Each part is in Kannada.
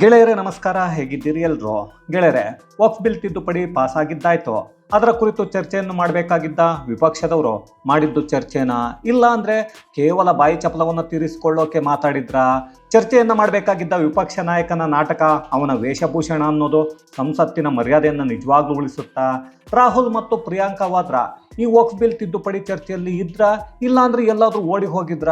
ಗೆಳೆಯರೇ, ನಮಸ್ಕಾರ. ಹೇಗಿದ್ದೀರಿ ಎಲ್ರು? ಗೆಳೆಯರೆ ವಕ್ಫ್ ಬಿಲ್ ತಿದ್ದುಪಡಿ ಪಾಸ್ ಆಗಿದ್ದಾಯ್ತು ಅದರ ಕುರಿತು ಚರ್ಚೆಯನ್ನು ಮಾಡಬೇಕಾಗಿದ್ದ ವಿಪಕ್ಷದವರು ಮಾಡಿದ್ದು ಚರ್ಚೆನಾ? ಇಲ್ಲ ಅಂದ್ರೆ ಕೇವಲ ಬಾಯಿ ಚಪಲವನ್ನು ತೀರಿಸಿಕೊಳ್ಳೋಕೆ ಮಾತಾಡಿದ್ರ? ಚರ್ಚೆಯನ್ನು ಮಾಡಬೇಕಾಗಿದ್ದ ವಿಪಕ್ಷ ನಾಯಕನ ನಾಟಕ ಅವನ ವೇಷಭೂಷಣ ಅನ್ನೋದು ಸಂಸತ್ತಿನ ಮರ್ಯಾದೆಯನ್ನು ನಿಜವಾಗ್ಲೂ ಉಳಿಸುತ್ತಾ? ರಾಹುಲ್ ಮತ್ತು ಪ್ರಿಯಾಂಕಾ ವಾದ್ರಾ, ಈ ವಕ್ಫ್ ಬಿಲ್ ತಿದ್ದುಪಡಿ ಚರ್ಚೆಯಲ್ಲಿ ಇದ್ರ? ಇಲ್ಲಾಂದ್ರೆ ಎಲ್ಲಾದರೂ ಎಲ್ಲಾದ್ರೂ ಓಡಿ ಹೋಗಿದ್ರ?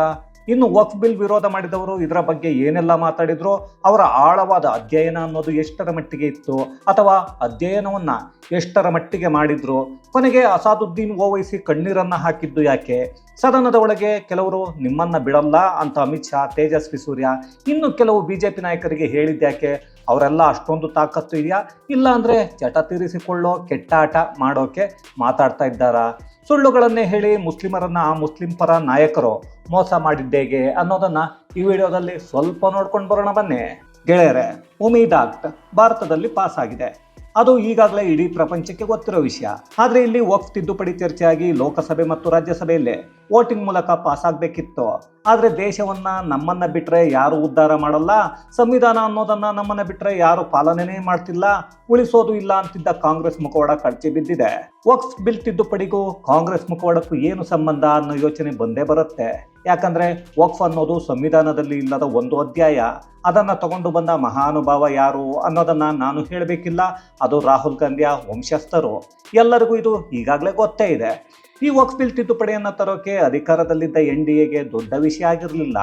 ಇನ್ನು ವಕ್ಫ್ ಬಿಲ್ ವಿರೋಧ ಮಾಡಿದವರು ಇದರ ಬಗ್ಗೆ ಏನೆಲ್ಲ ಮಾತಾಡಿದ್ರು? ಅವರ ಆಳವಾದ ಅಧ್ಯಯನ ಅನ್ನೋದು ಎಷ್ಟರ ಮಟ್ಟಿಗೆ ಇತ್ತು? ಅಥವಾ ಅಧ್ಯಯನವನ್ನು ಎಷ್ಟರ ಮಟ್ಟಿಗೆ ಮಾಡಿದ್ರು? ಕೊನೆಗೆ ಅಸಾದುದ್ದೀನ್ ಓವೈಸಿ ಕಣ್ಣೀರನ್ನು ಹಾಕಿದ್ದು ಯಾಕೆ? ಸದನದ ಒಳಗೆ ಕೆಲವರು ನಿಮ್ಮನ್ನು ಬಿಡಲ್ಲ ಅಂತ ಅಮಿತ್ ಶಾ, ತೇಜಸ್ವಿ ಸೂರ್ಯ, ಇನ್ನು ಕೆಲವು ಬಿ ಜೆ ಪಿ ನಾಯಕರಿಗೆ ಹೇಳಿದ್ಯಾಕೆ ಅವರೆಲ್ಲ ಅಷ್ಟೊಂದು ತಾಕತ್ತು ಇದೆಯಾ? ಇಲ್ಲ ಅಂದ್ರೆ ಚಟ ತೀರಿಸಿಕೊಳ್ಳೋ ಕೆಟ್ಟಾಟ ಮಾಡೋಕೆ ಮಾತಾಡ್ತಾ ಇದ್ದಾರಾ? ಸುಳ್ಳುಗಳನ್ನೇ ಹೇಳಿ ಮುಸ್ಲಿಮರನ್ನು ಆ ಮುಸ್ಲಿಂ ಪರ ನಾಯಕರು ಮೋಸ ಮಾಡಿದ್ದೇಗೆ ಅನ್ನೋದನ್ನ ಈ ವಿಡಿಯೋದಲ್ಲಿ ಸ್ವಲ್ಪ ನೋಡ್ಕೊಂಡು ಬರೋಣ ಬನ್ನಿ. ಗೆಳೆಯರೆ ಉಮೀದ್ ಆಕ್ಟ್ ಭಾರತದಲ್ಲಿ ಪಾಸ್ ಆಗಿದೆ. ಅದು ಈಗಾಗಲೇ ಇಡೀ ಪ್ರಪಂಚಕ್ಕೆ ಗೊತ್ತಿರೋ ವಿಷಯ. ಆದರೆ ಇಲ್ಲಿ ವಕ್ಫ್ ತಿದ್ದುಪಡಿ ಚರ್ಚೆಯಾಗಿ ಲೋಕಸಭೆ ಮತ್ತು ರಾಜ್ಯಸಭೆಯಲ್ಲಿ ವೋಟಿಂಗ್ ಮೂಲಕ ಪಾಸ್ ಆಗಬೇಕಿತ್ತು. ಆದರೆ ದೇಶವನ್ನ ನಮ್ಮನ್ನ ಬಿಟ್ರೆ ಯಾರು ಉದ್ಧಾರ ಮಾಡಲ್ಲ? ಸಂವಿಧಾನ ಅನ್ನೋದನ್ನ ನಮ್ಮನ್ನ ಬಿಟ್ರೆ ಯಾರು ಪಾಲನೆನೇ ಮಾಡ್ತಿಲ್ಲ? ಉಳಿಸೋದು ಇಲ್ಲ ಅಂತಿದ್ದ ಕಾಂಗ್ರೆಸ್ ಮುಖವಾಡ ಕಳಚಿ ಬಿದ್ದಿದೆ. ವಕ್ಫ್ ಬಿಲ್ ತಿದ್ದುಪಡಿಗೂ ಕಾಂಗ್ರೆಸ್ ಮುಖವಾಡಕ್ಕೂ ಏನು ಸಂಬಂಧ ಅನ್ನೋ ಯೋಚನೆ ಬಂದೇ ಬರುತ್ತೆ. ಯಾಕಂದ್ರೆ ವಕ್ಫ್ ಅನ್ನೋದು ಸಂವಿಧಾನದಲ್ಲಿ ಇಲ್ಲದ ಒಂದು ಅಧ್ಯಾಯ. ಅದನ್ನ ತಗೊಂಡು ಬಂದ ಮಹಾನುಭಾವ ಯಾರು ಅನ್ನೋದನ್ನ ನಾನು ಹೇಳಬೇಕಿಲ್ಲ. ಅದು ರಾಹುಲ್ ಗಾಂಧಿಯ ವಂಶಸ್ಥರು. ಎಲ್ಲರಿಗೂ ಇದು ಈಗಾಗಲೇ ಗೊತ್ತೇ ಇದೆ. ಈ ವಕ್ಫ್ ಬಿಲ್ ತಿದ್ದುಪಡಿಯನ್ನು ತರೋಕೆ ಅಧಿಕಾರದಲ್ಲಿದ್ದ ಎನ್ ಡಿ ಎಗೆ ದೊಡ್ಡ ವಿಷಯ ಆಗಿರಲಿಲ್ಲ.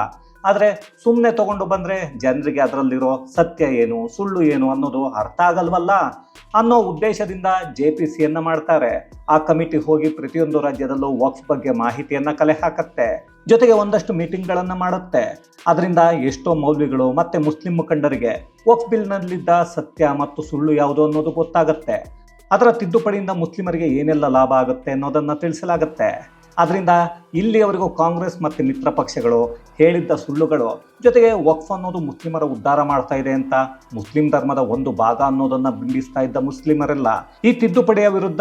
ಆದರೆ ಸುಮ್ಮನೆ ತಗೊಂಡು ಬಂದರೆ ಜನರಿಗೆ ಅದರಲ್ಲಿರೋ ಸತ್ಯ ಏನು, ಸುಳ್ಳು ಏನು ಅನ್ನೋದು ಅರ್ಥ ಆಗಲ್ವಲ್ಲ? ಅನ್ನೋ ಉದ್ದೇಶದಿಂದ ಜೆ ಪಿ ಸಿಯನ್ನು ಮಾಡ್ತಾರೆ. ಆ ಕಮಿಟಿ ಹೋಗಿ ಪ್ರತಿಯೊಂದು ರಾಜ್ಯದಲ್ಲೂ ವಕ್ಫ್ ಬಗ್ಗೆ ಮಾಹಿತಿಯನ್ನು ಕಲೆ ಹಾಕತ್ತೆ. ಜೊತೆಗೆ ಒಂದಷ್ಟು ಮೀಟಿಂಗ್ಗಳನ್ನು ಮಾಡುತ್ತೆ. ಅದರಿಂದ ಎಷ್ಟೋ ಮೌಲ್ವಿಗಳು ಮತ್ತೆ ಮುಸ್ಲಿಂ ಮುಖಂಡರಿಗೆ ವಕ್ಫ್ ಬಿಲ್ನಲ್ಲಿದ್ದ ಸತ್ಯ ಮತ್ತು ಸುಳ್ಳು ಯಾವುದು ಅನ್ನೋದು ಗೊತ್ತಾಗತ್ತೆ. ಅದರ ತಿದ್ದುಪಡಿಯಿಂದ ಮುಸ್ಲಿಮರಿಗೆ ಏನೆಲ್ಲ ಲಾಭ ಆಗುತ್ತೆ ಅನ್ನೋದನ್ನ ತಿಳಿಸಲಾಗುತ್ತೆ. ಅದರಿಂದ ಇಲ್ಲಿಯವರೆಗೂ ಕಾಂಗ್ರೆಸ್ ಮತ್ತು ಮಿತ್ರ ಪಕ್ಷಗಳು ಹೇಳಿದ್ದ ಸುಳ್ಳುಗಳು ಜೊತೆಗೆ ವಕ್ಫ್ ಅನ್ನೋದು ಮುಸ್ಲಿಮರ ಉದ್ಧಾರ ಮಾಡ್ತಾ ಇದೆ ಅಂತ ಮುಸ್ಲಿಂ ಧರ್ಮದ ಒಂದು ಭಾಗ ಅನ್ನೋದನ್ನ ಬಿಂಬಿಸ್ತಾ ಇದ್ದ ಮುಸ್ಲಿಮರೆಲ್ಲ ಈ ತಿದ್ದುಪಡಿಯ ವಿರುದ್ಧ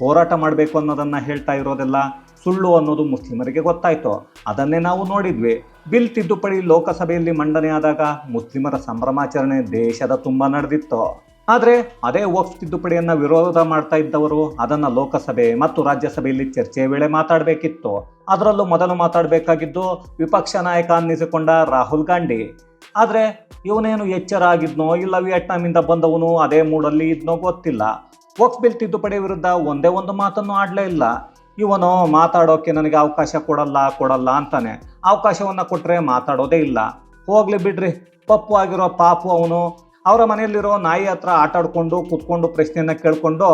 ಹೋರಾಟ ಮಾಡಬೇಕು ಅನ್ನೋದನ್ನ ಹೇಳ್ತಾ ಇರೋದೆಲ್ಲ ಸುಳ್ಳು ಅನ್ನೋದು ಮುಸ್ಲಿಮರಿಗೆ ಗೊತ್ತಾಯ್ತು. ಅದನ್ನೇ ನಾವು ನೋಡಿದ್ವಿ. ಬಿಲ್ ತಿದ್ದುಪಡಿ ಲೋಕಸಭೆಯಲ್ಲಿ ಮಂಡನೆಯಾದಾಗ ಮುಸ್ಲಿಮರ ಸಂಭ್ರಮಾಚರಣೆ ದೇಶದ ತುಂಬ ನಡೆದಿತ್ತು. ಆದರೆ ಅದೇ ವಕ್ಫ್ ತಿದ್ದುಪಡಿಯನ್ನು ವಿರೋಧ ಮಾಡ್ತಾ ಇದ್ದವರು ಅದನ್ನು ಲೋಕಸಭೆ ಮತ್ತು ರಾಜ್ಯಸಭೆಯಲ್ಲಿ ಚರ್ಚೆ ವೇಳೆ ಮಾತಾಡಬೇಕಿತ್ತು. ಅದರಲ್ಲೂ ಮೊದಲು ಮಾತಾಡಬೇಕಾಗಿದ್ದು ವಿಪಕ್ಷ ನಾಯಕ ಅನ್ನಿಸಿಕೊಂಡ ರಾಹುಲ್ ಗಾಂಧಿ. ಆದರೆ ಇವನೇನು ಎಚ್ಚರ ಆಗಿದ್ನೋ ಇಲ್ಲ ವಿಯೆಟ್ನಾಮಿಂದ ಬಂದವನು ಅದೇ ಮೂಡಲ್ಲಿ ಇದ್ನೋ ಗೊತ್ತಿಲ್ಲ. ವಕ್ಫ್ ಬಿಲ್ ತಿದ್ದುಪಡಿ ವಿರುದ್ಧ ಒಂದೇ ಒಂದು ಮಾತನ್ನು ಆಡಲೇ ಇಲ್ಲ. ಇವನು ಮಾತಾಡೋಕೆ ನನಗೆ ಅವಕಾಶ ಕೊಡಲ್ಲ ಕೊಡಲ್ಲ ಅಂತಾನೆ. ಅವಕಾಶವನ್ನು ಕೊಟ್ಟರೆ ಮಾತಾಡೋದೇ ಇಲ್ಲ. ಹೋಗ್ಲಿ ಬಿಡ್ರಿ, ಪಪ್ಪು ಆಗಿರೋ ಪಾಪು ಅವನು. ಅವರ ಮನೆಯಲ್ಲಿರೋ ನಾಯಿ ಹತ್ರ ಆಟ ಆಡ್ಕೊಂಡು ಕೂತ್ಕೊಂಡು ಪ್ರಶ್ನೆಯನ್ನ ಕೇಳ್ಕೊಂಡು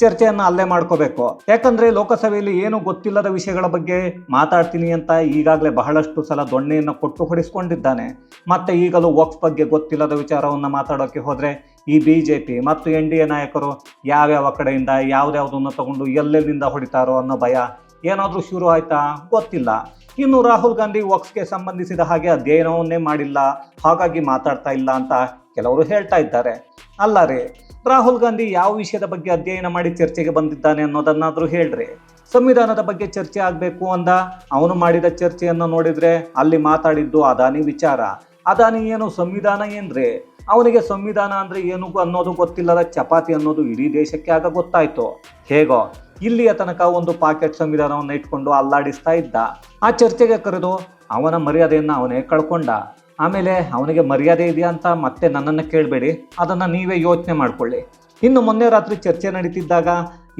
ಚರ್ಚೆಯನ್ನು ಅಲ್ಲೇ ಮಾಡ್ಕೋಬೇಕು. ಯಾಕಂದ್ರೆ ಲೋಕಸಭೆಯಲ್ಲಿ ಏನು ಗೊತ್ತಿಲ್ಲದ ವಿಷಯಗಳ ಬಗ್ಗೆ ಮಾತಾಡ್ತೀನಿ ಅಂತ ಈಗಾಗಲೇ ಬಹಳಷ್ಟು ಸಲ ದೊಣ್ಣೆಯನ್ನು ಕೊಟ್ಟು ಹೊಡಿಸ್ಕೊಂಡಿದ್ದಾನೆ. ಮತ್ತೆ ಈಗಲೂ ವಕ್ಫ್ ಬಗ್ಗೆ ಗೊತ್ತಿಲ್ಲದ ವಿಚಾರವನ್ನು ಮಾತಾಡೋಕೆ ಹೋದರೆ ಈ ಬಿ ಜೆ ಪಿ ಮತ್ತು ಎನ್ ಡಿ ಎ ನಾಯಕರು ಯಾವ್ಯಾವ ಕಡೆಯಿಂದ ಯಾವುದ್ಯಾವುದನ್ನು ತಗೊಂಡು ಎಲ್ಲೆಲ್ಲಿಂದ ಹೊಡಿತಾರೋ ಅನ್ನೋ ಭಯ ಏನಾದರೂ ಶುರು ಆಯ್ತಾ? ಗೊತ್ತಿಲ್ಲ. ಇನ್ನು ರಾಹುಲ್ ಗಾಂಧಿ ವಕ್ಸ್ಗೆ ಸಂಬಂಧಿಸಿದ ಹಾಗೆ ಅಧ್ಯಯನವನ್ನೇ ಮಾಡಿಲ್ಲ. ಹಾಗಾಗಿ ಮಾತಾಡ್ತಾ ಇಲ್ಲ ಅಂತ ಕೆಲವರು ಹೇಳ್ತಾ ಇದ್ದಾರೆ. ಅಲ್ಲ ರೀ, ರಾಹುಲ್ ಗಾಂಧಿ ಯಾವ ವಿಷಯದ ಬಗ್ಗೆ ಅಧ್ಯಯನ ಮಾಡಿ ಚರ್ಚೆಗೆ ಬಂದಿದ್ದಾನೆ ಅನ್ನೋದನ್ನಾದರೂ ಹೇಳ್ರಿ. ಸಂವಿಧಾನದ ಬಗ್ಗೆ ಚರ್ಚೆ ಆಗಬೇಕು ಅಂದ, ಅವನು ಮಾಡಿದ ಚರ್ಚೆಯನ್ನು ನೋಡಿದರೆ ಅಲ್ಲಿ ಮಾತಾಡಿದ್ದು ಅದಾನಿ ವಿಚಾರ. ಅದಾನಿ ಏನು ಸಂವಿಧಾನ ಏನ್ರಿ? ಅವನಿಗೆ ಸಂವಿಧಾನ ಅಂದರೆ ಏನು ಅನ್ನೋದು ಗೊತ್ತಿಲ್ಲದ ಚಪಾತಿ ಅನ್ನೋದು ಇಡೀ ದೇಶಕ್ಕೆ ಆಗ ಗೊತ್ತಾಯ್ತು. ಹೇಗೋ, ಇಲ್ಲಿಯ ತನಕ ಒಂದು ಪಾಕೆಟ್ ಸಂವಿಧಾನವನ್ನು ಇಟ್ಕೊಂಡು ಅಲ್ಲಾಡಿಸ್ತಾ ಇದ್ದ. ಆ ಚರ್ಚೆಗೆ ಕರೆದು ಅವನ ಮರ್ಯಾದೆಯನ್ನು ಅವನೇ ಕಳ್ಕೊಂಡ. ಆಮೇಲೆ ಅವನಿಗೆ ಮರ್ಯಾದೆ ಇದೆಯಾ ಅಂತ ಮತ್ತೆ ನನ್ನನ್ನು ಕೇಳಬೇಡಿ, ಅದನ್ನು ನೀವೇ ಯೋಚನೆ ಮಾಡಿಕೊಳ್ಳಿ. ಇನ್ನು ಮೊನ್ನೆ ರಾತ್ರಿ ಚರ್ಚೆ ನಡೀತಿದ್ದಾಗ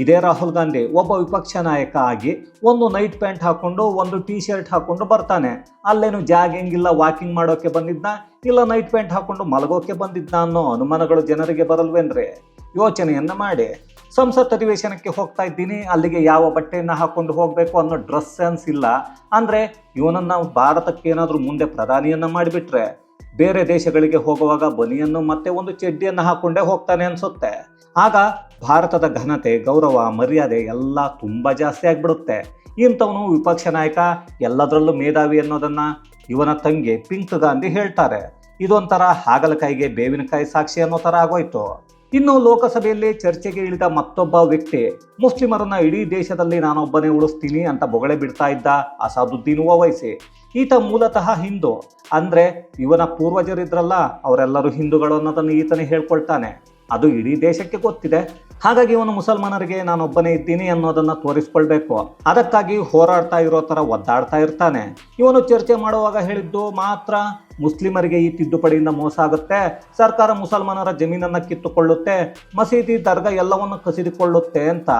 ಇದೇ ರಾಹುಲ್ ಗಾಂಧಿ ಒಬ್ಬ ವಿಪಕ್ಷ ನಾಯಕ ಆಗಿ ಒಂದು ನೈಟ್ ಪ್ಯಾಂಟ್ ಹಾಕ್ಕೊಂಡು ಒಂದು ಟೀ ಶರ್ಟ್ ಹಾಕ್ಕೊಂಡು ಬರ್ತಾನೆ. ಅಲ್ಲೇನು ಜಾಗಿಂಗ್ ಇಲ್ಲ ವಾಕಿಂಗ್ ಮಾಡೋಕ್ಕೆ ಬಂದಿದ್ದ ಇಲ್ಲ ನೈಟ್ ಪ್ಯಾಂಟ್ ಹಾಕ್ಕೊಂಡು ಮಲಗೋಕೆ ಬಂದಿದ್ದ ಅನ್ನೋ ಅನುಮಾನಗಳು ಜನರಿಗೆ ಬರಲ್ವೇನ್ರಿ? ಯೋಚನೆಯನ್ನು ಮಾಡಿ. ಸಂಸತ್ ಅಧಿವೇಶನಕ್ಕೆ ಹೋಗ್ತಾ ಇದ್ದೀನಿ, ಅಲ್ಲಿಗೆ ಯಾವ ಬಟ್ಟೆಯನ್ನು ಹಾಕೊಂಡು ಹೋಗಬೇಕು ಅನ್ನೋ ಡ್ರೆಸ್ ಸೆನ್ಸ್ ಇಲ್ಲ. ಅಂದರೆ ಇವನನ್ನ ಭಾರತಕ್ಕೆ ಏನಾದರೂ ಮುಂದೆ ಪ್ರಧಾನಿಯನ್ನು ಮಾಡಿಬಿಟ್ರೆ, ಬೇರೆ ದೇಶಗಳಿಗೆ ಹೋಗುವಾಗ ಬನಿಯನ್ನು ಮತ್ತೆ ಒಂದು ಚಡ್ಡಿಯನ್ನು ಹಾಕೊಂಡೇ ಹೋಗ್ತಾನೆ ಅನಿಸುತ್ತೆ. ಆಗ ಭಾರತದ ಘನತೆ, ಗೌರವ, ಮರ್ಯಾದೆ ಎಲ್ಲ ತುಂಬ ಜಾಸ್ತಿ ಆಗಿಬಿಡುತ್ತೆ. ಇಂಥವನು ವಿಪಕ್ಷ ನಾಯಕ, ಎಲ್ಲದರಲ್ಲೂ ಮೇಧಾವಿ ಅನ್ನೋದನ್ನು ಇವನ ತಂಗಿ ಪಿಂಕ್ ಗಾಂಧಿ ಹೇಳ್ತಾರೆ. ಇದೊಂಥರ ಹಾಗಲಕಾಯಿಗೆ ಬೇವಿನಕಾಯಿ ಸಾಕ್ಷಿ ಅನ್ನೋ ಥರ ಆಗೋಯ್ತು. ಇನ್ನು ಲೋಕಸಭೆಯಲ್ಲಿ ಚರ್ಚೆಗೆ ಇಳಿದ ಮತ್ತೊಬ್ಬ ವ್ಯಕ್ತಿ, ಮುಸ್ಲಿಮರನ್ನ ಇಡೀ ದೇಶದಲ್ಲಿ ನಾನೊಬ್ಬನೇ ಉಳಿಸ್ತೀನಿ ಅಂತ ಬೊಗಳೆ ಬಿಡ್ತಾ ಇದ್ದ ಅಸಾದುದ್ದೀನ್ ಓವೈಸಿ. ಈತ ಮೂಲತಃ ಹಿಂದೂ. ಅಂದ್ರೆ ಇವನ ಪೂರ್ವಜರಿದ್ರಲ್ಲ, ಅವರೆಲ್ಲರೂ ಹಿಂದೂಗಳು ಅನ್ನೋದನ್ನು ಈತನೇ ಹೇಳ್ಕೊಳ್ತಾನೆ. ಅದು ಇಡೀ ದೇಶಕ್ಕೆ ಗೊತ್ತಿದೆ. ಹಾಗಾಗಿ ಇವನು ಮುಸಲ್ಮಾನರಿಗೆ ನಾನೊಬ್ಬನೇ ಇದ್ದೀನಿ ಅನ್ನೋದನ್ನ ತೋರಿಸ್ಕೊಳ್ಬೇಕು. ಅದಕ್ಕಾಗಿ ಹೋರಾಡ್ತಾ ಇರೋ ಥರ ಒದ್ದಾಡ್ತಾ ಇರ್ತಾನೆ. ಇವನು ಚರ್ಚೆ ಮಾಡುವಾಗ ಹೇಳಿದ್ದು ಮಾತ್ರ ಮುಸ್ಲಿಮರಿಗೆ ಈ ತಿದ್ದುಪಡಿಯಿಂದ ಮೋಸ ಆಗುತ್ತೆ. ಸರ್ಕಾರ ಮುಸಲ್ಮಾನರ ಜಮೀನನ್ನು ಕಿತ್ತುಕೊಳ್ಳುತ್ತೆ. ಮಸೀದಿ ದರ್ಗಾ ಎಲ್ಲವನ್ನು ಕಸಿದುಕೊಳ್ಳುತ್ತೆ ಅಂತ.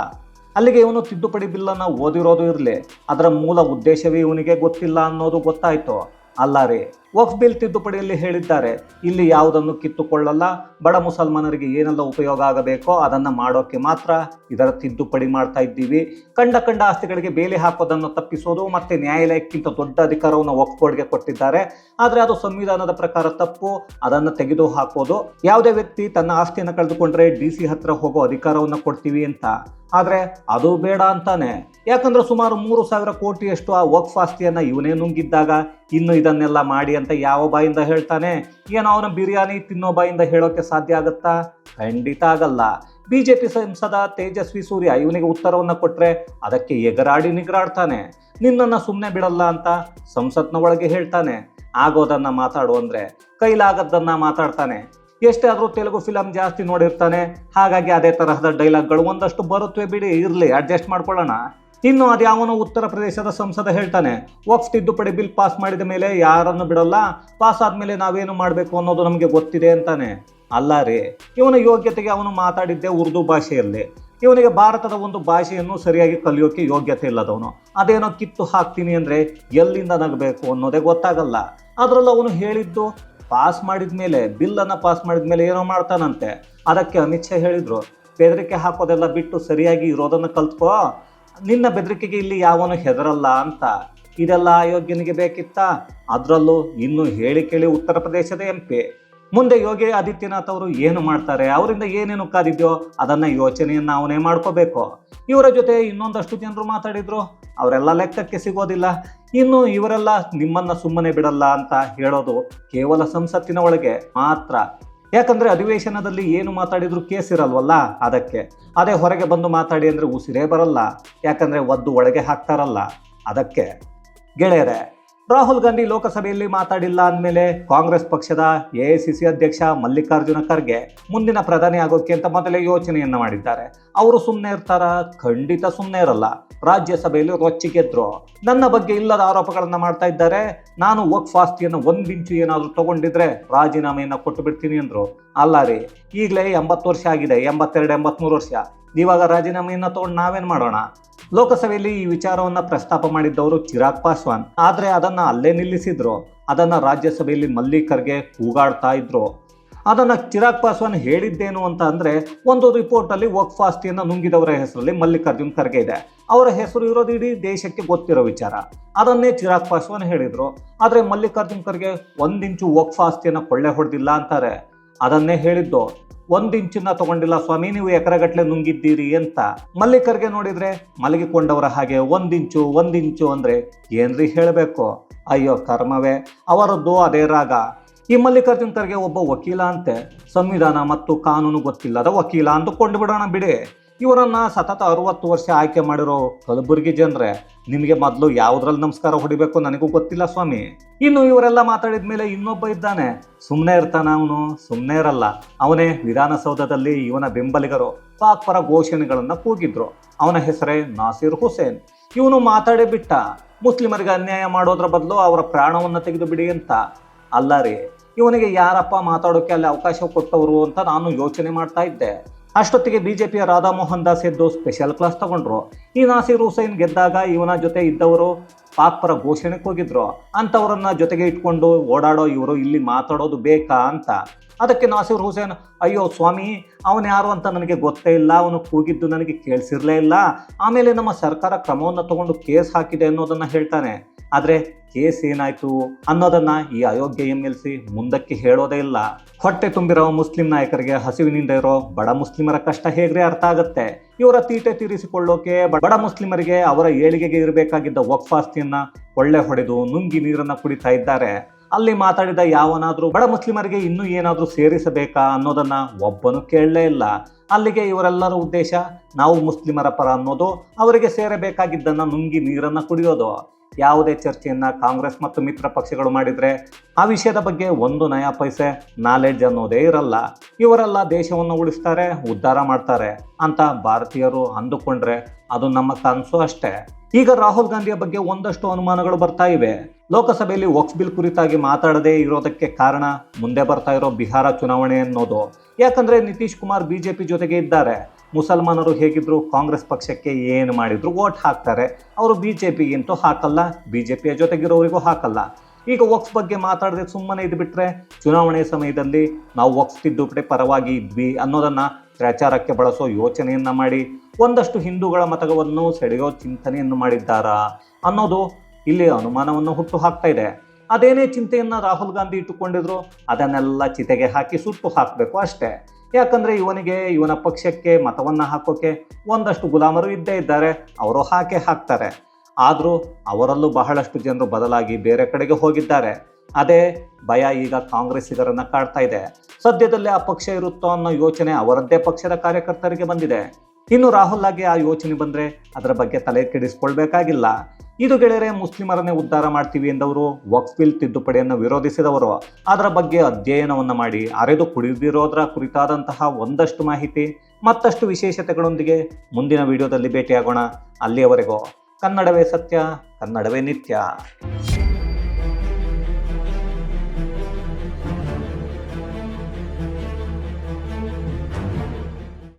ಅಲ್ಲಿಗೆ ಇವನು ತಿದ್ದುಪಡಿ ಬಿಲ್ಲನ್ನು ಓದಿರೋದು ಇರಲಿ. ಅದರ ಮೂಲ ಉದ್ದೇಶವೇ ಇವನಿಗೆ ಗೊತ್ತಿಲ್ಲ ಅನ್ನೋದು ಗೊತ್ತಾಯಿತು. ಅಲ್ಲ ರೀ ವಕ್ಫ್ ಬಿಲ್ ತಿದ್ದುಪಡಿಯಲ್ಲಿ ಹೇಳಿದ್ದಾರೆ. ಇಲ್ಲಿ ಯಾವುದನ್ನು ಕಿತ್ತುಕೊಳ್ಳಲ್ಲ, ಬಡ ಮುಸಲ್ಮಾನರಿಗೆ ಏನೆಲ್ಲ ಉಪಯೋಗ ಆಗಬೇಕೋ ಅದನ್ನು ಮಾಡೋಕ್ಕೆ ಮಾತ್ರ ಇದರ ತಿದ್ದುಪಡಿ ಮಾಡ್ತಾ ಇದ್ದೀವಿ. ಕಂಡ ಕಂಡ ಆಸ್ತಿಗಳಿಗೆ ಬೇಲಿ ಹಾಕೋದನ್ನು ತಪ್ಪಿಸೋದು ಮತ್ತೆ ನ್ಯಾಯಾಲಯಕ್ಕಿಂತ ದೊಡ್ಡ ಅಧಿಕಾರವನ್ನು ವಕ್ಫ್ ಬೋರ್ಡ್ಗೆ ಕೊಟ್ಟಿದ್ದಾರೆ. ಆದರೆ ಅದು ಸಂವಿಧಾನದ ಪ್ರಕಾರ ತಪ್ಪು, ಅದನ್ನು ತೆಗೆದು ಹಾಕೋದು ಯಾವುದೇ ವ್ಯಕ್ತಿ ತನ್ನ ಆಸ್ತಿಯನ್ನು ಕಳೆದುಕೊಂಡ್ರೆ ಡಿ ಸಿ ಹತ್ರ ಹೋಗೋ ಅಧಿಕಾರವನ್ನು ಕೊಡ್ತೀವಿ ಅಂತ. ಆದರೆ ಅದು ಬೇಡ ಅಂತಾನೆ. ಯಾಕಂದ್ರೆ ಸುಮಾರು ಮೂರು ಸಾವಿರ ಕೋಟಿಯಷ್ಟು ಆ ವಕ್ಫ್ ಆಸ್ತಿಯನ್ನು ಇವನೇ ನುಂಗಿದ್ದಾಗ ಇನ್ನು ಇದನ್ನೆಲ್ಲ ಮಾಡಿ ಅಂತ ಯಾವ ಬಾಯಿಂದ ಹೇಳ್ತಾನೆ? ಏನೋ ಅವನ ಬಿರಿಯಾನಿ ತಿನ್ನೋ ಬಾಯಿಂದ ಹೇಳೋಕೆ ಸಾಧ್ಯ ಆಗುತ್ತಾ? ಖಂಡಿತ ಆಗಲ್ಲ. ಬಿಜೆಪಿ ಸಂಸದ ತೇಜಸ್ವಿ ಸೂರ್ಯ ಇವನಿಗೆ ಉತ್ತರವನ್ನ ಕೊಟ್ರೆ ಅದಕ್ಕೆ ಎಗರಾಡಿ ನಿಗರಾಡ್ತಾನೆ. ನಿನ್ನನ್ನ ಸುಮ್ಮನೆ ಬಿಡಲ್ಲ ಅಂತ ಸಂಸತ್ನ ಒಳಗೆ ಹೇಳ್ತಾನೆ. ಆಗೋದನ್ನ ಮಾತಾಡು ಅಂದ್ರೆ ಕೈಲಾಗದ್ದನ್ನ ಮಾತಾಡ್ತಾನೆ. ಎಷ್ಟೇ ಆದರೂ ತೆಲುಗು ಫಿಲಮ್ ಜಾಸ್ತಿ ನೋಡಿರ್ತಾನೆ. ಹಾಗಾಗಿ ಅದೇ ತರಹದ ಡೈಲಾಗ್ಗಳು ಒಂದಷ್ಟು ಬರುತ್ತವೆ ಬಿಡಿ. ಇರಲಿ, ಅಡ್ಜಸ್ಟ್ ಮಾಡ್ಕೊಳ್ಳೋಣ. ಇನ್ನು ಅದ್ಯಾವನೋ ಉತ್ತರ ಪ್ರದೇಶದ ಸಂಸದ ಹೇಳ್ತಾನೆ ವಕ್ಫ್ ತಿದ್ದುಪಡಿ ಬಿಲ್ ಪಾಸ್ ಮಾಡಿದ ಮೇಲೆ ಯಾರನ್ನು ಬಿಡಲ್ಲ? ಪಾಸ್ ಆದ್ಮೇಲೆ ನಾವೇನು ಮಾಡಬೇಕು ಅನ್ನೋದು ನಮಗೆ ಗೊತ್ತಿದೆ ಅಂತಾನೆ. ಅಲ್ಲ ರೀ, ಇವನ ಯೋಗ್ಯತೆಗೆ ಅವನು ಮಾತಾಡಿದ್ದೆ ಉರ್ದು ಭಾಷೆಯಲ್ಲಿ. ಇವನಿಗೆ ಭಾರತದ ಒಂದು ಭಾಷೆಯನ್ನು ಸರಿಯಾಗಿ ಕಲಿಯೋಕೆ ಯೋಗ್ಯತೆ ಇಲ್ಲದವನು. ಅದೇನೋ ಕಿತ್ತು ಹಾಕ್ತೀನಿ ಅಂದರೆ ಎಲ್ಲಿಂದ ನಗಬೇಕು ಅನ್ನೋದೇ ಗೊತ್ತಾಗಲ್ಲ. ಅದರಲ್ಲೂ ಅವನು ಹೇಳಿದ್ದು, ಪಾಸ್ ಮಾಡಿದ ಮೇಲೆ, ಬಿಲ್ಲನ್ನು ಪಾಸ್ ಮಾಡಿದ ಮೇಲೆ ಏನೋ ಮಾಡ್ತಾನಂತೆ. ಅದಕ್ಕೆ ಅಮಿತ್ ಶಾ ಹೇಳಿದರು, ಬೆದರಿಕೆ ಹಾಕೋದೆಲ್ಲ ಬಿಟ್ಟು ಸರಿಯಾಗಿ ಇರೋದನ್ನು ಕಲ್ತ್ಕೋ. ನಿನ್ನ ಬೆದರಿಕೆಗೆ ಇಲ್ಲಿ ಯಾವನು ಹೆದರಲ್ಲ ಅಂತ. ಇದೆಲ್ಲ ಅಯೋಗ್ಯನಿಗೆ ಬೇಕಿತ್ತ? ಅದರಲ್ಲೂ ಇನ್ನು ಹೇಳಿ ಕೇಳಿ ಉತ್ತರ ಪ್ರದೇಶದ ಎಂ ಪಿ. ಮುಂದೆ ಯೋಗಿ ಆದಿತ್ಯನಾಥ್ ಅವರು ಏನು ಮಾಡ್ತಾರೆ? ಅವರಿಂದ ಏನೇನು ಕಾದಿದ್ಯೋ ಅದನ್ನ ಯೋಚನೆಯನ್ನ ಅವನೇ ಮಾಡ್ಕೋಬೇಕು. ಇವರ ಜೊತೆ ಇನ್ನೊಂದಷ್ಟು ಜನರು ಮಾತಾಡಿದ್ರು. ಅವರೆಲ್ಲ ಲೆಕ್ಕಕ್ಕೆ ಸಿಗೋದಿಲ್ಲ. ಇನ್ನು ಇವರೆಲ್ಲ ನಿಮ್ಮನ್ನ ಸುಮ್ಮನೆ ಬಿಡಲ್ಲ ಅಂತ ಹೇಳೋದು ಕೇವಲ ಸಂಸತ್ತಿನ ಒಳಗೆ ಮಾತ್ರ. ಯಾಕಂದ್ರೆ ಅಧಿವೇಶನದಲ್ಲಿ ಏನು ಮಾತಾಡಿದ್ರು ಕೇಸ್ ಇರಲ್ವಲ್ಲ ಅದಕ್ಕೆ. ಅದೇ ಹೊರಗೆ ಬಂದು ಮಾತಾಡಿ ಅಂದ್ರೆ ಉಸಿರೇ ಬರಲ್ಲ. ಯಾಕಂದ್ರೆ ಒದ್ದು ಒಳಗೆ ಹಾಕ್ತಾರಲ್ಲ ಅದಕ್ಕೆ. ಗೆಳೆಯರೆ ರಾಹುಲ್ ಗಾಂಧಿ ಲೋಕಸಭೆಯಲ್ಲಿ ಮಾತಾಡಿಲ್ಲ ಅಂದಮೇಲೆ ಕಾಂಗ್ರೆಸ್ ಪಕ್ಷದ ಎಐಸಿಸಿ ಅಧ್ಯಕ್ಷ ಮಲ್ಲಿಕಾರ್ಜುನ ಖರ್ಗೆ ಮುಂದಿನ ಪ್ರಧಾನಿ ಆಗೋಕೆ ಅಂತ ಮೊದಲೇ ಯೋಚನೆಯನ್ನ ಮಾಡಿದ್ದಾರೆ. ಅವರು ಸುಮ್ಮನೆ ಇರ್ತಾರ, ಖಂಡಿತ ಸುಮ್ಮನೆ ಇರಲ್ಲ. ರಾಜ್ಯಸಭೆಯಲ್ಲಿ ರೊಚ್ಚಿಗೆದ್ರು ನನ್ನ ಬಗ್ಗೆ ಇಲ್ಲದ ಆರೋಪಗಳನ್ನ ಮಾಡ್ತಾ ಇದ್ದಾರೆ. ನಾನು ವಕ್ಫ್ ಆಸ್ತಿಯನ್ನು ಇಂಚು ಏನಾದರೂ ತಗೊಂಡಿದ್ರೆ ರಾಜೀನಾಮೆಯನ್ನ ಕೊಟ್ಟು ಬಿಡ್ತೀನಿ ಅಂದ್ರು. ಅಲ್ಲ ರೀ, ಈಗಲೇ ಎಂಬತ್ತು ವರ್ಷ ಆಗಿದೆ, ಎಂಬತ್ತೆರಡು, ಎಂಬತ್ಮೂರು ವರ್ಷ. ಇವಾಗ ರಾಜೀನಾಮೆಯನ್ನ ತಗೊಂಡು ನಾವೇನ್ ಮಾಡೋಣ? ಲೋಕಸಭೆಯಲ್ಲಿ ಈ ವಿಚಾರವನ್ನ ಪ್ರಸ್ತಾಪ ಮಾಡಿದ್ದವರು ಚಿರಾಗ್ ಪಾಸ್ವಾನ್. ಆದರೆ ಅದನ್ನ ಅಲ್ಲೇ ನಿಲ್ಲಿಸಿದ್ರು. ಅದನ್ನ ರಾಜ್ಯಸಭೆಯಲ್ಲಿ ಮಲ್ಲಿಕರ್ಗೆ ಕೂಗಾಡ್ತಾ ಇದ್ರು. ಅದನ್ನ ಚಿರಾಗ್ ಪಾಸ್ವಾನ್ ಹೇಳಿದ್ದೇನು ಅಂತ ಅಂದ್ರೆ, ಒಂದು ರಿಪೋರ್ಟ್ ಅಲ್ಲಿ ವಕ್ಫ್ ಆಸ್ತಿಯನ್ನ ನುಂಗಿದವರ ಹೆಸರಲ್ಲಿ ಮಲ್ಲಿಕಾರ್ಜುನ್ ಖರ್ಗೆ ಇದೆ. ಅವರ ಹೆಸರು ಇರೋದು ಇಡೀ ದೇಶಕ್ಕೆ ಗೊತ್ತಿರೋ ವಿಚಾರ. ಅದನ್ನೇ ಚಿರಾಗ್ ಪಾಸ್ವಾನ್ ಹೇಳಿದ್ರು. ಆದ್ರೆ ಮಲ್ಲಿಕಾರ್ಜುನ್ ಖರ್ಗೆ ಒಂದಿಂಚು ವಕ್ಫ್ ಆಸ್ತಿಯನ್ನ ಕೊಳ್ಳೆ ಹೊಡೆದಿಲ್ಲ ಅಂತಾರೆ. ಅದನ್ನೇ ಹೇಳಿದ್ದು. ಒಂದ್ ಇಂಚಿನ ತಗೊಂಡಿಲ್ಲ ಸ್ವಾಮಿ, ನೀವು ಎಕರೆಗಟ್ಟಲೆ ನುಂಗಿದ್ದೀರಿ ಅಂತ ಮಲ್ಲಿಕರ್ಗೆ ನೋಡಿದ್ರೆ ಮಲಗಿಕೊಂಡವರ ಹಾಗೆ ಒಂದಿಂಚು ಒಂದಿಂಚು ಅಂದ್ರೆ ಏನ್ರಿ ಹೇಳಬೇಕು? ಅಯ್ಯೋ ಕರ್ಮವೇ, ಅವರದ್ದು ಅದೇ ರಾಗ. ಈ ಮಲ್ಲಿಕಾರ್ಜುನ್ ಖರ್ಗೆ ಒಬ್ಬ ವಕೀಲ ಅಂತೆ. ಸಂವಿಧಾನ ಮತ್ತು ಕಾನೂನು ಗೊತ್ತಿಲ್ಲದ ವಕೀಲ ಅಂದುಕೊಂಡು ಬಿಡೋಣ ಬಿಡಿ. ಇವರನ್ನ ಸತತ ಅರವತ್ತು ವರ್ಷ ಆಯ್ಕೆ ಮಾಡಿರೋ ಕಲಬುರಗಿ ಜನರೇ, ನಿಮಗೆ ಮೊದಲು ಯಾವುದ್ರಲ್ಲಿ ನಮಸ್ಕಾರ ಹೊಡಿಬೇಕು ನನಗೂ ಗೊತ್ತಿಲ್ಲ ಸ್ವಾಮಿ. ಇನ್ನು ಇವರೆಲ್ಲ ಮಾತಾಡಿದ ಮೇಲೆ ಇನ್ನೊಬ್ಬ ಇದ್ದಾನೆ. ಸುಮ್ಮನೆ ಇರ್ತಾನ ಅವನು ಸುಮ್ಮನೆ ಇರಲ್ಲ. ಅವನೇ ವಿಧಾನಸೌಧದಲ್ಲಿ ಇವನ ಬೆಂಬಲಿಗರು ಪಾಕ್ ಪರ ಘೋಷಣೆಗಳನ್ನು ಕೂಗಿದ್ರು. ಅವನ ಹೆಸರೇ ನಾಸಿರ್ ಹುಸೇನ್. ಇವನು ಮಾತಾಡೇ ಬಿಟ್ಟ. ಮುಸ್ಲಿಮರಿಗೆ ಅನ್ಯಾಯ ಮಾಡೋದ್ರ ಬದಲು ಅವರ ಪ್ರಾಣವನ್ನ ತೆಗೆದು ಬಿಡಿ ಅಂತ. ಅಲ್ಲ ರೀ, ಇವನಿಗೆ ಯಾರಪ್ಪ ಮಾತಾಡೋಕೆ ಅಲ್ಲಿ ಅವಕಾಶ ಕೊಟ್ಟವರು ಅಂತ ನಾನು ಯೋಚನೆ ಮಾಡ್ತಾ ಇದ್ದೆ. ಅಷ್ಟೊತ್ತಿಗೆ ಬಿಜೆಪಿಯ ರಾಧಾ ಮೋಹನ್ ದಾಸ್ ಎದ್ದು ಸ್ಪೆಷಲ್ ಕ್ಲಾಸ್ ತಗೊಂಡ್ರು. ಈ ನಾಸೀರ್ ಹುಸೈನ್ ಗೆದ್ದಾಗ ಇವನ ಜೊತೆ ಇದ್ದವರು ಪಾಕ್ ಪರ ಘೋಷಣೆಗೆ ಹೋಗಿದ್ರು. ಅಂಥವ್ರನ್ನ ಜೊತೆಗೆ ಇಟ್ಕೊಂಡು ಓಡಾಡೋ ಇವರು ಇಲ್ಲಿ ಮಾತಾಡೋದು ಬೇಕಾ ಅಂತ. ಅದಕ್ಕೆ ನಾಸೀರ್ ಹುಸೇನ್, ಅಯ್ಯೋ ಸ್ವಾಮಿ, ಅವನು ಯಾರು ಅಂತ ನನಗೆ ಗೊತ್ತೇ ಇಲ್ಲ. ಅವನು ಕೂಗಿದ್ದು ನನಗೆ ಕೇಳಿಸಿರಲೇ ಇಲ್ಲ. ಆಮೇಲೆ ನಮ್ಮ ಸರ್ಕಾರ ಕ್ರಮವನ್ನು ತಗೊಂಡು ಕೇಸ್ ಹಾಕಿದೆ ಅನ್ನೋದನ್ನ ಹೇಳ್ತಾನೆ. ಆದರೆ ಕೇಸ್ ಏನಾಯ್ತು ಅನ್ನೋದನ್ನ ಈ ಅಯೋಗ್ಯ ಎಂ ಎಲ್ ಸಿ ಮುಂದಕ್ಕೆ ಹೇಳೋದೇ ಇಲ್ಲ. ಹೊಟ್ಟೆ ತುಂಬಿರೋ ಮುಸ್ಲಿಂ ನಾಯಕರಿಗೆ ಹಸಿವಿನಿಂದ ಇರೋ ಬಡ ಮುಸ್ಲಿಮರ ಕಷ್ಟ ಹೇಗ್ರೆ ಅರ್ಥ ಆಗುತ್ತೆ? ಇವರ ತೀಟೆ ತೀರಿಸಿಕೊಳ್ಳೋಕೆ ಬಡ ಮುಸ್ಲಿಮರಿಗೆ ಅವರ ಏಳಿಗೆಗೆ ಇರಬೇಕಾಗಿದ್ದ ವಕ್ಫಾಸ್ತಿಯನ್ನ ಒಳ್ಳೆ ಹೊಡೆದು ನುಂಗಿ ನೀರನ್ನ ಕುಡಿತಾ ಇದ್ದಾರೆ. ಅಲ್ಲಿ ಮಾತಾಡಿದ ಯಾವನಾದ್ರೂ ಬಡ ಮುಸ್ಲಿಮರಿಗೆ ಇನ್ನೂ ಏನಾದರೂ ಸೇರಿಸಬೇಕಾ ಅನ್ನೋದನ್ನ ಒಬ್ಬನು ಕೇಳಲೇ ಇಲ್ಲ. ಅಲ್ಲಿಗೆ ಇವರೆಲ್ಲರ ಉದ್ದೇಶ ನಾವು ಮುಸ್ಲಿಮರ ಪರ ಅನ್ನೋದು, ಅವರಿಗೆ ಸೇರಬೇಕಾಗಿದ್ದನ್ನ ನುಂಗಿ ನೀರನ್ನ ಕುಡಿಯೋದು. ಯಾವುದೇ ಚರ್ಚೆಯನ್ನು ಕಾಂಗ್ರೆಸ್ ಮತ್ತು ಮಿತ್ರ ಪಕ್ಷಗಳು ಮಾಡಿದರೆ ಆ ವಿಷಯದ ಬಗ್ಗೆ ಒಂದು ನಯಾ ಪೈಸೆ ನಾಲೆಡ್ಜ್ ಅನ್ನೋದೇ ಇರಲ್ಲ. ಇವರೆಲ್ಲ ದೇಶವನ್ನು ಉಳಿಸ್ತಾರೆ, ಉದ್ಧಾರ ಮಾಡ್ತಾರೆ ಅಂತ ಭಾರತೀಯರು ಅಂದುಕೊಂಡ್ರೆ ಅದು ನಮ್ಮ ಕನಸು ಅಷ್ಟೇ. ಈಗ ರಾಹುಲ್ ಗಾಂಧಿಯ ಬಗ್ಗೆ ಒಂದಷ್ಟು ಅನುಮಾನಗಳು ಬರ್ತಾ ಇವೆ. ಲೋಕಸಭೆಯಲ್ಲಿ ವಕ್ಸ್ ಬಿಲ್ ಕುರಿತಾಗಿ ಮಾತಾಡದೇ ಇರೋದಕ್ಕೆ ಕಾರಣ ಮುಂದೆ ಬರ್ತಾ ಇರೋ ಬಿಹಾರ ಚುನಾವಣೆ ಅನ್ನೋದು. ಯಾಕಂದ್ರೆ ನಿತೀಶ್ ಕುಮಾರ್ ಬಿಜೆಪಿ ಜೊತೆಗೆ ಇದ್ದಾರೆ. ಮುಸಲ್ಮಾನರು ಹೇಗಿದ್ರು ಕಾಂಗ್ರೆಸ್ ಪಕ್ಷಕ್ಕೆ ಏನು ಮಾಡಿದ್ರು ವೋಟ್ ಹಾಕ್ತಾರೆ. ಅವರು ಬಿ ಜೆ ಪಿಗಿಂತೂ ಹಾಕಲ್ಲ ಬಿ ಜೆ ಪಿಯ ಜೊತೆಗಿರೋರಿಗೂ ಹಾಕಲ್ಲ. ಈಗ ವಕ್ಸ್ ಬಗ್ಗೆ ಮಾತಾಡದೆ ಸುಮ್ಮನೆ ಇದ್ಬಿಟ್ರೆ ಚುನಾವಣೆ ಸಮಯದಲ್ಲಿ ನಾವು ವಕ್ಸ್ ತಿದ್ದುಪಡಿ ಪರವಾಗಿ ಇದ್ವಿ ಅನ್ನೋದನ್ನು ಪ್ರಚಾರಕ್ಕೆ ಬಳಸೋ ಯೋಚನೆಯನ್ನು ಮಾಡಿ, ಒಂದಷ್ಟು ಹಿಂದೂಗಳ ಮತವನ್ನು ಸೆಳೆಯೋ ಚಿಂತನೆಯನ್ನು ಮಾಡಿದ್ದಾರಾ ಅನ್ನೋದು ಇಲ್ಲಿ ಅನುಮಾನವನ್ನು ಹುಟ್ಟು ಹಾಕ್ತಾ ಇದೆ. ಅದೇನೇ ಚಿಂತೆಯನ್ನು ರಾಹುಲ್ ಗಾಂಧಿ ಇಟ್ಟುಕೊಂಡಿದ್ರು, ಅದನ್ನೆಲ್ಲ ಚಿತೆಗೆ ಹಾಕಿ ಸುಟ್ಟು ಹಾಕಬೇಕು ಅಷ್ಟೇ. ಯಾಕಂದ್ರೆ ಇವನಿಗೆ, ಇವನ ಪಕ್ಷಕ್ಕೆ, ಮತವನ್ನ ಹಾಕೋಕೆ ಒಂದಷ್ಟು ಗುಲಾಮರು ಇದ್ದೇ ಇದ್ದಾರೆ. ಅವರು ಹಾಕೆ ಹಾಕ್ತಾರೆ. ಆದರೂ ಅವರಲ್ಲೂ ಬಹಳಷ್ಟು ಜನರು ಬದಲಾಗಿ ಬೇರೆ ಕಡೆಗೆ ಹೋಗಿದ್ದಾರೆ. ಅದೇ ಭಯ ಈಗ ಕಾಂಗ್ರೆಸ್ಸಿಗರನ್ನ ಕಾಡ್ತಾ ಇದೆ. ಸದ್ಯದಲ್ಲೇ ಆ ಪಕ್ಷ ಇರುತ್ತೋ ಅನ್ನೋ ಯೋಚನೆ ಅವರದ್ದೇ ಪಕ್ಷದ ಕಾರ್ಯಕರ್ತರಿಗೆ ಬಂದಿದೆ. ಇನ್ನು ರಾಹುಲ್ ಆಗಿ ಆ ಯೋಚನೆ ಬಂದ್ರೆ ಅದರ ಬಗ್ಗೆ ತಲೆ ಕೆಡಿಸ್ಕೊಳ್ಬೇಕಾಗಿಲ್ಲ. ಇದು ಗೆಳೆಯರೆ, ಮುಸ್ಲಿಮರನ್ನೇ ಉದ್ಧಾರ ಮಾಡ್ತೀವಿ ಎಂದವರು ವಕ್ಫಿಲ್ ತಿದ್ದುಪಡಿಯನ್ನು ವಿರೋಧಿಸಿದವರು. ಅದರ ಬಗ್ಗೆ ಅಧ್ಯಯನವನ್ನು ಮಾಡಿ ಅರೆದು ಕುಡಿದಿರೋದರ ಕುರಿತಾದಂತಹ ಒಂದಷ್ಟು ಮಾಹಿತಿ, ಮತ್ತಷ್ಟು ವಿಶೇಷತೆಗಳೊಂದಿಗೆ ಮುಂದಿನ ವಿಡಿಯೋದಲ್ಲಿ ಭೇಟಿಯಾಗೋಣ. ಅಲ್ಲಿಯವರೆಗೂ ಕನ್ನಡವೇ ಸತ್ಯ, ಕನ್ನಡವೇ ನಿತ್ಯ.